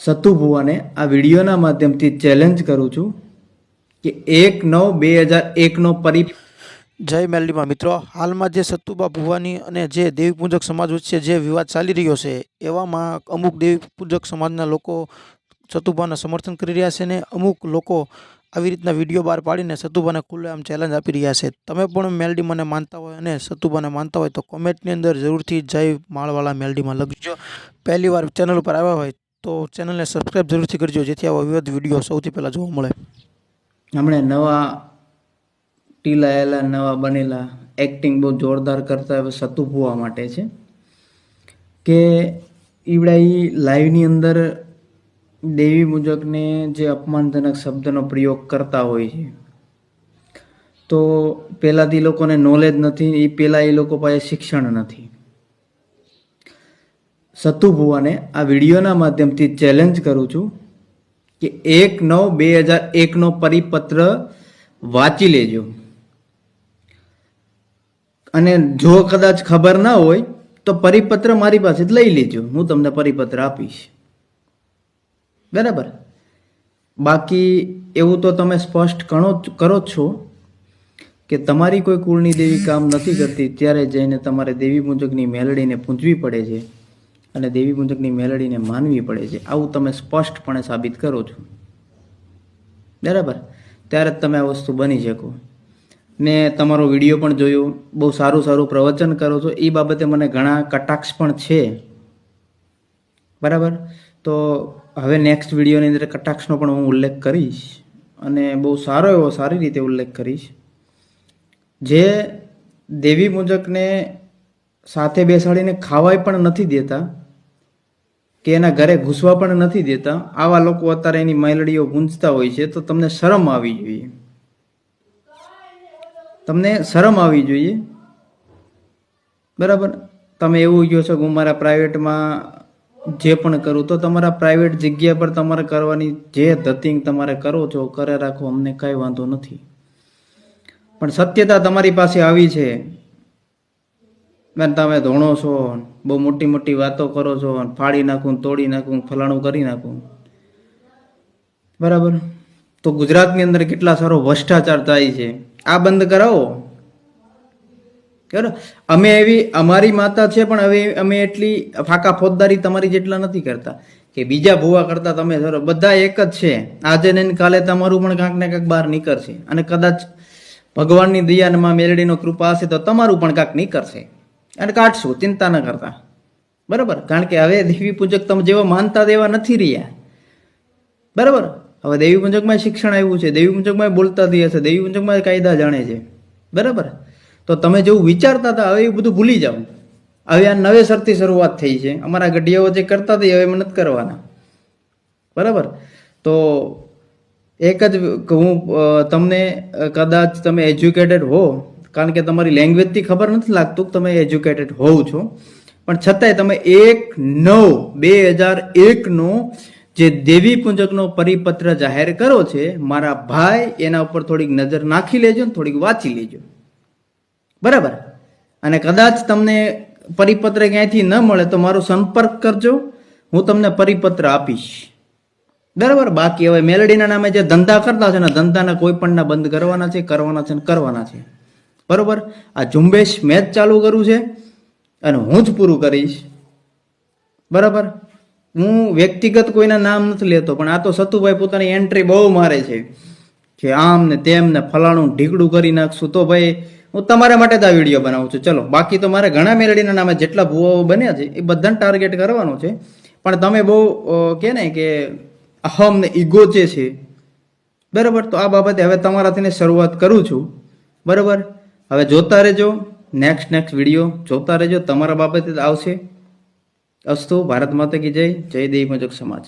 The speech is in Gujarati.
સતુ આ વિડીયોના માધ્યમથી ચેલેન્જ કરું છું કે એક નવ બે હજાર એકનો પરી જય મેલડીમાં મિત્રો. હાલમાં જે સત્તુબા ભુવાની અને જે દેવી સમાજ વચ્ચે જે વિવાદ ચાલી રહ્યો છે, એવામાં અમુક દેવી પૂજક સમાજના લોકો સતુભાને સમર્થન કરી રહ્યા છે ને અમુક લોકો આવી રીતના વીડિયો બહાર પાડીને સતુભાને ખુલ્લેઆમ ચેલેન્જ આપી રહ્યા છે. તમે પણ મેલડીમાંને માનતા હોય અને સતુભાને માનતા હોય તો કોમેન્ટની અંદર જરૂરથી જય માળવાળા મેલડીમાં લખજો. પહેલી વાર ચેનલ ઉપર આવ્યા હોય તો ચેનલને સબસ્ક્રાઈબ જરૂરથી કરજો, જેથી આવા વિવિધ વીડિયો સૌથી પહેલાં જોવા મળે. હમણે નવા ટીલાયેલા નવા બનેલા એક્ટિંગ બહુ જોરદાર કરતા હવે સતુ ભુવા માટે છે. કે ઈવડા એ લાઈવની અંદર દેવી મુજબને જે અપમાનજનક શબ્દનો પ્રયોગ કરતા હોય છે. તો પહેલાંથી લોકોને નોલેજ નથી એ પહેલાં એ લોકો પાસે શિક્ષણ નથી. સતુ ભુવાને આ વિડીયોના માધ્યમથી ચેલેન્જ કરું છું કે એક નવ બે હજાર એકનો પરિપત્ર વાંચી લેજો. અને જો કદાચ ખબર ના હોય, તો પરિપત્ર મારી પાસે લઈ લેજો. હું તમને પરિપત્ર આપીશ. બરાબર? બાકી એવું તો તમે સ્પષ્ટ કરો કરો છો કે તમારી કોઈ કુળની દેવી કામ નથી કરતી, ત્યારે જઈને તમારે દેવી મુજબની મેલડીને પૂંજવી પડે છે. અને દેવી મુજબની મેલડીને માનવી પડે છે. આવું તમે સ્પષ્ટપણે સાબિત કરો છો. બરાબર? ત્યારે જ તમે આ વસ્તુ બની શકો. ને તમારો વીડિયો પણ જોયો, બહુ સારું સારું પ્રવચન કરો છો, એ બાબતે મને ઘણા કટાક્ષ પણ છે. બરાબર? તો હવે નેક્સ્ટ વિડીયોની અંદર કટાક્ષનો પણ હું ઉલ્લેખ કરીશ અને બહુ સારો એવો સારી રીતે ઉલ્લેખ કરીશ. જે દેવી મુજકને સાથે બેસાડીને ખાવાય પણ નથી દેતા કે એના ઘરે ઘૂસવા પણ નથી દેતા. આવા લોકો અત્યારે એની માયલડીઓ ગુંજતા હોય છે, તો તમને શરમ આવી જોઈએ. તમને શરમ આવી જોઈએ. બરાબર? તમે એવું કહો છો કે હું મારા પ્રાઇવેટમાં જે પણ કરું, તો તમારા પ્રાઇવેટ જગ્યા પર તમારે કરવાની જે ધતિંગ તમારે કરો છો, કરે રાખો, અમને કાંઈ વાંધો નથી. પણ સત્યતા તમારી પાસે આવી છે. બેન, તમે ધોણો છો, બહુ મોટી મોટી વાતો કરો છો, ફાડી નાખું, તોડી નાખું, ફલાણું કરી નાખું. બરાબર? તો ગુજરાતની અંદર કેટલા સારો ભ્રષ્ટાચાર થાય છે. આ બંધ કરાવો. બરાબર? અમે એવી, અમારી માતા છે, પણ હવે અમે એટલી ફાકા ફોજદારી તમારી જેટલા નથી કરતા. કે બીજા ભૂવા કરતા તમે સર, બધા એક જ છે. આજે ને કાલે તમારું પણ કાંક ને કાંક બહાર નીકળશે. અને કદાચ ભગવાનની દયામાં મેલડીનો કૃપા હશે તો તમારું પણ કાંક નીકળશે. અને કાઢશું, ચિંતા ન કરતા. બરાબર? કારણ કે હવે દેવી પૂજક તમે જેવા માનતા તેવા નથી રહ્યા. બરાબર? હવે દેવી પૂજકમાં શિક્ષણ આવ્યું છે, દેવી પૂજકમાં બોલતા થયા છે, દેવી પૂજકમાં કાયદા જાણે છે. બરાબર? તો તમે જેવું વિચારતા હતા, હવે એ બધું ભૂલી જાઓ. હવે આ નવેસરથી શરૂઆત થઈ છે. અમારા ગઢિયાઓ જે કરતા હતા હવે નથી કરવાના. બરાબર? તો એક જ હું તમને કદાચ તમે એજ્યુકેટેડ હો કારણ કે તમારી લેંગ્વેજથી ખબર નથી લાગતું કે તમે એજ્યુકેટેડ હોવ છો. પણ છતાંય તમે એક નવ બે હજાર એકનો જે દેવી પૂંજકનો પરિપત્ર જાહેર કરો છે, મારા ભાઈ એના ઉપર થોડીક નજર નાખી લેજો ને થોડીક વાંચી લેજો. બરાબર? અને કદાચ તમને પરિપત્ર ક્યાંયથી ન મળે તો મારો સંપર્ક કરજો. હું તમને પરિપત્ર આપીશ. બરાબર? બાકી હવે મેલડીના નામે જે ધંધા કરતા છે ને ધંધાના કોઈ પણના બંધ કરવાના છે કરવાના છે ને કરવાના છે. બરોબર? આ ઝુંબેશ મેં જ ચાલુ કરું છે અને હું જ પૂરું કરીશ. બરાબર? હું વ્યક્તિગત કોઈના નામ નથી લેતો, પણ આ તો સતુભાઈ પોતાની એન્ટ્રી બહુ મારે છે કે આમ ને તેમ ને ફલાણું ઢીકડું કરી નાખશું તો ભાઈ હું તમારા માટે જ આ વીડિયો બનાવું છું. ચલો, બાકી તો મારે ઘણા મેલડીના નામે જેટલા ભૂવાઓ બન્યા છે એ બધાને ટાર્ગેટ કરવાનો છે. પણ તમે બહુ કે ને કે અહમ ને ઈગો જે છે, બરાબર? તો આ બાબતે હવે તમારાથી શરૂઆત કરું છું. બરાબર? હવે જોતા રહેજો. નેક્સ્ટ નેક્સ્ટ વીડિયો જોતા રહેજો. તમારા બાબતે આવશે. અસ્તુ, ભારત માતા કી જય. જય દેવી મજક સમાજ.